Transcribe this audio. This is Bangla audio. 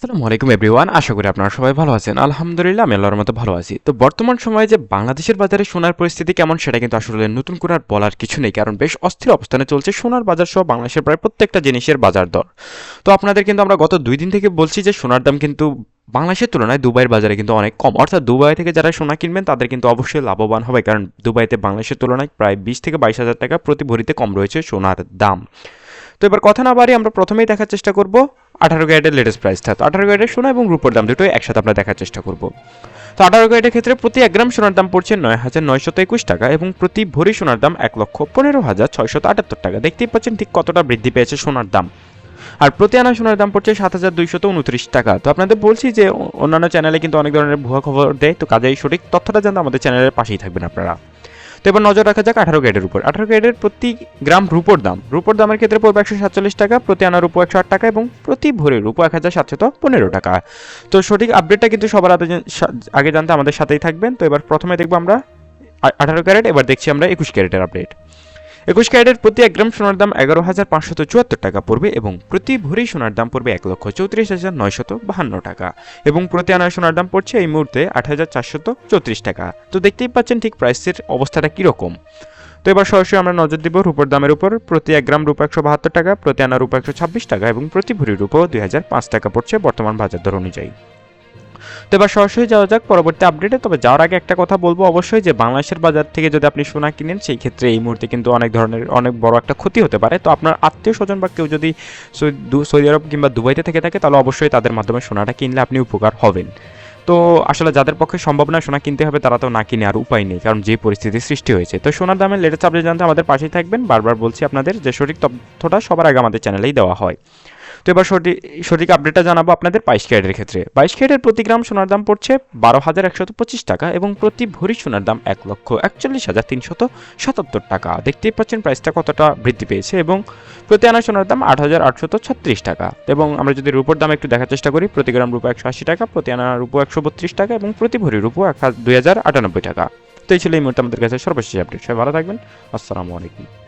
আসসালামু আলাইকুম এভরিওয়ান আশা করি আপনারা সবাই ভালো আছেন। আলহামদুলিল্লাহ, আমি আল্লাহর মতো ভালো আছি। তো বর্তমান সময়ে যে বাংলাদেশের বাজারে সোনার পরিস্থিতি কেমন, সেটা কিন্তু আসলে নতুন করে আর বলার কিছু নেই, কারণ বেশ অস্থির অবস্থানে চলছে সোনার বাজার সহ বাংলাদেশের প্রায় প্রত্যেকটা জিনিসের বাজার দর। তো আপনাদের কিন্তু আমরা গত দুই দিন থেকে বলছি যে সোনার দাম কিন্তু বাংলাদেশের তুলনায় দুবাইয়ের বাজারে কিন্তু অনেক কম। অর্থাৎ দুবাই থেকে যারা সোনা কিনবেন, তাদের কিন্তু অবশ্যই লাভবান হবে, কারণ দুবাইতে বাংলাদেশের তুলনায় প্রায় বিশ থেকে বাইশ হাজার টাকা প্রতি ভরিতে কম রয়েছে সোনার দাম। তো এবার কথা না বাড়ি আমরা প্রথমেই দেখার চেষ্টা করব আঠারো ক্যারেটের লেটেস্ট প্রাইসটা তো আঠারো ক্যারেটের সোনা এবং রূপোর দাম দুটোই একসাথে আমরা দেখার চেষ্টা করব। তো আঠারো ক্যারেটের ক্ষেত্রে প্রতি এক গ্রাম সোনার দাম পড়ছে নয় হাজার নয়শত একুশ টাকা এবং প্রতি ভরি সোনার দাম এক লক্ষ পনেরো হাজার ছয়শত আটাত্তর টাকা। দেখতেই পাচ্ছেন ঠিক কতটা বৃদ্ধি পেয়েছে সোনার দাম। আর প্রতি আনা সোনার দাম পড়ছে সাত হাজার দুইশত উনত্রিশ টাকা। তো আপনাদের বলছি যে, অন্যান্য চ্যানেলে কিন্তু অনেক ধরনের ভুয়া খবর দেয়, তো কাজেই সঠিক তথ্যটা জানতে আমাদের চ্যানেলের পাশেই থাকবেন আপনারা। তো এবার নজর রাখা যাক আঠারো গ্রেডের উপর। আঠারো গ্রেডের প্রতি গ্রাম রুপোর দাম। রুপোর দামের ক্ষেত্রে পড়বে একশো সাতচল্লিশ টাকা প্রতি আনা রুপো একশো আট টাকা এবং প্রতি ভরি রুপো এক হাজার সাতশত পনেরো টাকা। তো সঠিক আপডেটটা কিন্তু সবার আগে আগে জানতে আমাদের সাথেই থাকবেন। তো এবার প্রথমে দেখব আমরা আঠারো ক্যারেট, এবার দেখছি আমরা একুশ ক্যারেটের আপডেট। একুশ ক্যারেটের প্রতি এক গ্রাম সোনার দাম এগারো হাজার পাঁচশত চুয়াত্তর টাকা পড়বে এবং প্রতি ভরি সোনার দাম পড়বে এক লক্ষ চৌত্রিশ হাজার নয়শত বাহান্ন টাকা এবং প্রতি আনার সোনার দাম পড়ছে এই মুহূর্তে আট হাজার চারশত চৌত্রিশ টাকা। তো দেখতেই পাচ্ছেন ঠিক প্রাইসের অবস্থাটা কীরকম। তো এবার সরাসরি আমরা নজর দিব রূপোর দামের উপর। প্রতি এক গ্রাম রূপা একশো বাহাত্তর টাকা, প্রতি আনা রূপা একশো ছাব্বিশ টাকা এবং প্রতি ভরি রূপো দুই হাজার পাঁচ টাকা পড়ছে বর্তমান বাজার দর অনুযায়ী। তো এবার সরাসরি যাওয়া যাক, পরবর্তী আপডেটে তবে যাওয়ার আগে একটা কথা বলব অবশ্যই যে, বাংলাদেশের বাজার থেকে যদি আপনি সোনা কিনেন, সেই ক্ষেত্রে এই মুহূর্তে কিন্তু অনেক ধরনের, অনেক বড় একটা ক্ষতি হতে পারে। তো আপনার আত্মীয় স্বজন বা কেউ যদি সৌদি আরব কিংবা দুবাইতে থেকে থাকে, তাহলে অবশ্যই তাদের মাধ্যমে সোনাটা কিনলে আপনি উপকার হবেন। তো আসলে যাদের পক্ষে সম্ভব না সোনা কিনতে হবে, তারা তো না কিনে আর উপায় নেই, কারণ যে পরিস্থিতির সৃষ্টি হয়েছে। তো সোনার দামের লেটেস্ট আপডেট জানতে আমাদের পাশেই থাকবেন। বারবার বলছি আপনাদের যে, সঠিক তথ্যটা সবার আগে আমাদের চ্যানেলেই দেওয়া হয়। তো এবার সঠিক সঠিক আপডেটটা জানাব আপনাদের বাইশ ক্যারেটের ক্ষেত্রে। বাইশ ক্যারেটের প্রতি গ্রাম সোনার দাম পড়ছে বারো হাজার একশত পঁচিশ টাকা এবং প্রতি ভরি সোনার দাম এক লক্ষ একচল্লিশ হাজার তিনশত সাতাত্তর টাকা। দেখতেই পাচ্ছেন প্রাইসটা কতটা বৃদ্ধি পেয়েছে এবং প্রতি আনা সোনার দাম আট হাজার আটশত ছত্রিশ টাকা। এবং আমরা যদি রূপোর দাম একটু দেখার চেষ্টা করি, প্রতি গ্রাম রূপো একশো আশি টাকা, প্রতি আনা রূপো একশো বত্রিশ টাকা এবং প্রতি ভরি রূপো এক দুই হাজার আটানব্বই টাকা। তো এই ছিল এই মুহূর্তে আমাদের কাছে সর্বশেষ আপডেট সবাই ভালো থাকবেন। আসসালামু আলাইকুম।